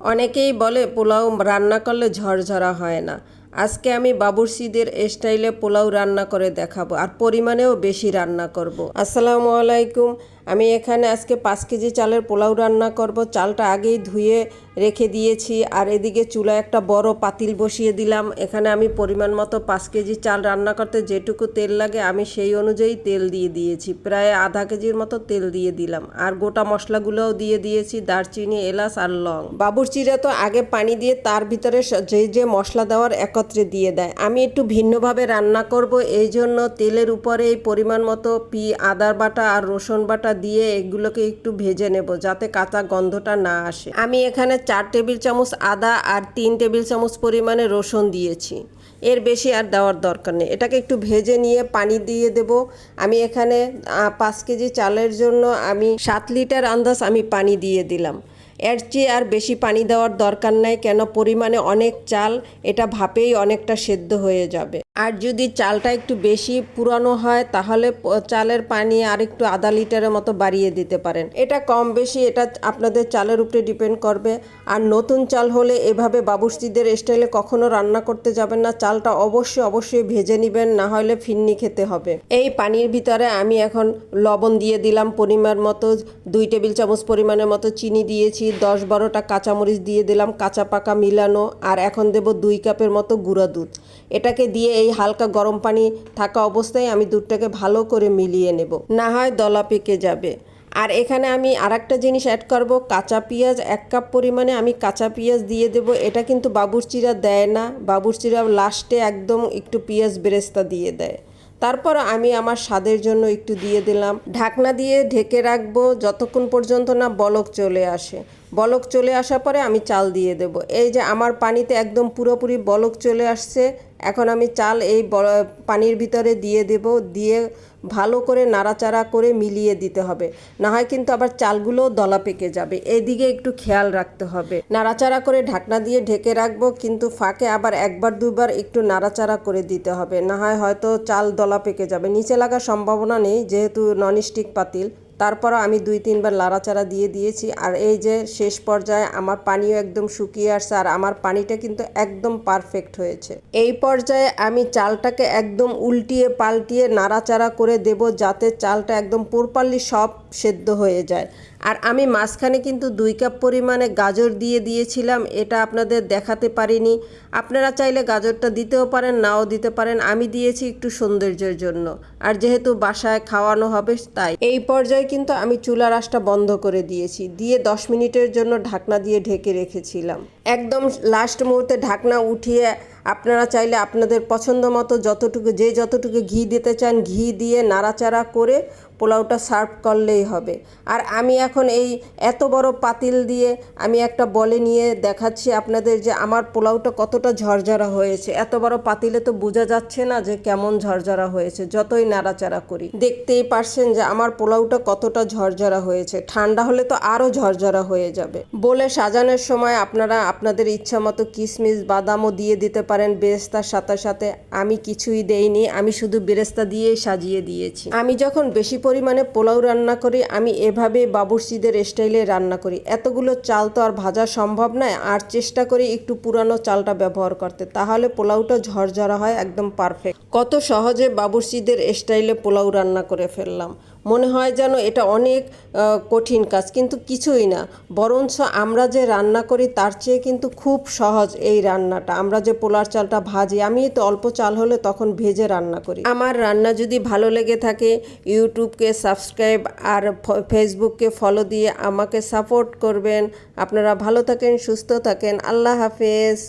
অনেকেই বলে পোলাও রান্না করলে ঝরঝরা হয় না আজকে আমি বাবুর্চিদের স্টাইলে পোলাও রান্না করে দেখাবো আর পরিমাণেও বেশি রান্না করব। আসসালামু আলাইকুম আমি এখানে আজকে পাঁচ কেজি চালের পোলাও রান্না করব। চালটা আগেই ধুয়ে রেখে দিয়েছি। আর এদিকে চুলা একটা বড় পাতিল বসিয়ে দিলাম। এখানে আমি পরিমাণ মতো পাঁচ কেজি চাল রান্না করতে যেটুকু তেল লাগে, আমি সেই অনুযায়ী তেল দিয়ে দিয়েছি। প্রায় আধা কেজির মতো তেল দিয়ে দিলাম। আর গোটা মশলাগুলোও দিয়ে দিয়েছি, দারচিনি, এলাচ আর লং। বাবুর্চিরা তো আগে পানি দিয়ে তার ভিতরে যে যে মশলা দেওয়ার একত্রে দিয়ে দেয়। আমি একটু ভিন্নভাবে রান্না করব। এই জন্য তেলের উপরে এই পরিমাণ মতো পি আদার বাটা আর রসুন বাটা দিয়ে এগুলোকে একটু ভেজে নেব যাতে কাঁচা গন্ধটা না আসে। আমি এখানে চার টেবিল চামচ আদা আর তিন টেবিল চামচ পরিমাণে রসুন দিয়েছি। এর বেশি আর দেওয়ার দরকার নেই। এটাকে একটু ভেজে নিয়ে পানি দিয়ে দেব। আমি এখানে পাঁচ কেজি চালের জন্য আমি সাত লিটার আন্দাজ আমি পানি দিয়ে দিলাম। এর চেয়ে আর বেশি পানি দেওয়ার দরকার নাই, কেন পরিমাণে অনেক চাল, এটা ভাপেই অনেকটা সেদ্ধ হয়ে যাবে। আর যদি চালটা একটু বেশি পুরানো হয়, তাহলে চালের পানি আর একটু আধা লিটারের মতো বাড়িয়ে দিতে পারেন। এটা কম বেশি, এটা আপনাদের চালের উপরে ডিপেন্ড করবে। আর নতুন চাল হলে এভাবে বাবুর্চিদের স্টাইলে কখনো রান্না করতে যাবেন না। চালটা অবশ্যই অবশ্যই ভেজে নেবেন, না হলে ফিন্নি খেতে হবে। এই পানির ভিতরে আমি এখন লবণ দিয়ে দিলাম পরিমাণ মতো, দুই টেবিল চামচ পরিমাণের মতো চিনি দিয়েছি। দশ বারোটা কাঁচামরিচ দিয়ে দিলাম, কাঁচা পাকা মিলানো, আর এখন দেব দুই কাপের মতো গুঁড়া দুধ। এটাকে দিয়ে এই হালকা গরম পানি থাকা অবস্থায় আমি দুধটাকে ভালো করে মিলিয়ে নেব। না হয় দলা পেকে যাবে। আর এখানে আমি আরেকটা জিনিস অ্যাড করব, কাঁচা পেঁয়াজ এক কাপ পরিমাণে আমি কাঁচা পেঁয়াজ দিয়ে দেব। এটা কিন্তু বাবুর্চিরা দেয় না বাবুর্চিরা লাস্টে একদম একটু পেঁয়াজ বেরেস্তা দিয়ে দেয়। তারপর আমি আমার স্বাদের জন্য একটু দিয়ে দিলাম। ঢাকনা দিয়ে ঢেকে রাখব, যতক্ষণ পর্যন্ত না বলক চলে আসে। বলক চলে আসার পরে আমি চাল দিয়ে দেব। এই যে আমার পানিতে একদম পুরোপুরি বলক চলে আসছে, এখন আমি চাল এই পানির ভিতরে দিয়ে দেব। দিয়ে ভালো করে নাড়াচাড়া করে মিলিয়ে দিতে হবে। না হয় কিন্তু আবার চালগুলোও দলা পেকে যাবে। এদিকে একটু খেয়াল রাখতে হবে। নাড়াচাড়া করে ঢাকনা দিয়ে ঢেকে রাখব, কিন্তু ফাঁকে আবার একবার দুবার একটু নাড়াচাড়া করে দিতে হবে। না হয় হয়তো চাল দলা পেকে যাবে। নিচে লাগার সম্ভাবনা নেই, যেহেতু ননস্টিক পাতিল। তারপরও আমি দুই তিনবার লাড়াচাড়া দিয়ে দিয়েছি আর এই যে শেষ পর্যায়ে আমার পানিও একদম শুকিয়ে আসছে আর আমার পানিটা কিন্তু একদম পারফেক্ট হয়েছে। এই পর্যায়ে আমি চালটাকে একদম উল্টিয়ে পাল্টিয়ে নাড়াচাড়া করে দেব যাতে চালটা একদম প্রপারলি সব সেদ্ধ হয়ে যায়। আর আমি মাঝখানে কিন্তু দুই কাপ পরিমাণে গাজর দিয়ে দিয়েছিলাম, এটা আপনাদের দেখাতে পারিনি। আপনারা চাইলে গাজরটা দিতেও পারেন, নাও দিতে পারেন, আমি দিয়েছি একটু সৌন্দর্যের জন্য। আর যেহেতু বাসায় খাওয়ানো হবে তাই। এই পর্যায়ে কিন্তু আমি চুলার আশটা বন্ধ করে দিয়েছি। দিয়ে দশ মিনিটের জন্য ঢাকনা দিয়ে ঢেকে রেখেছিলাম। একদম লাস্ট মুহূর্তে ঢাকনা উঠিয়ে আপনারা চাইলে আপনাদের পছন্দ মতো যতটুকু, যে যতটুকু ঘি দিতে চান, ঘি দিয়ে নাড়াচাড়া করে পোলাওটা সার্ভ করলেই হবে। আর আমি এখন এই এত বড় পাতিল দিয়ে আমি একটা বলে নিয়ে দেখাচ্ছি আপনাদের যে আমার পোলাওটা কতটা ঝরঝরা হয়েছে। এত বড় পাতিলে তো বোঝা যাচ্ছে না যে কেমন ঝরঝরা হয়েছে, যতই নাড়াচাড়া করি। দেখতেই পারছেন যে আমার পোলাওটা কতটা ঝরঝরা হয়েছে। ঠান্ডা হলে তো আরও ঝরঝরা হয়ে যাবে। বলে সাজানোর সময় আপনারা আপনাদের ইচ্ছা মতো কিশমিশ বাদামও দিয়ে দিতে পারেন বেরেস্তার সাথে সাথে। আমি কিছুই দেইনি, আমি শুধু বেরেস্তা দিয়েই সাজিয়ে দিয়েছি। আমি যখন বেশি পরিমাণে পোলাও রান্না করি, আমি এভাবে বাবুর্চিদের স্টাইলে রান্না করি। এতগুলো চাল তো আর ভাজা সম্ভব নয়, আর চেষ্টা করি একটু পুরানো চালটা ব্যবহার করতে। তাহলে পোলাওটা ঝরঝরা হয়, একদম পারফেক্ট কত সহজে বাবুর্চিদের স্টাইলে পোলাও রান্না করে ফেললাম। মনে হয় যেন এটা অনেক কঠিন কাজ, কিন্তু কিছুই না। বরঞ্চ আমরা যে রান্না করি তার চেয়ে কিন্তু খুব সহজ এই রান্নাটা। আমরা যে পোলার চালটা ভাজি আমি তো অল্প চাল হলে তখন ভেজে রান্না করি। আমার রান্না যদি ভালো লেগে থাকে, ইউটিউবকে সাবস্ক্রাইব আর ফেসবুককে ফলো দিয়ে আমাকে সাপোর্ট করবেন। আপনারা ভালো থাকেন, সুস্থ থাকেন। আল্লাহ হাফেজ।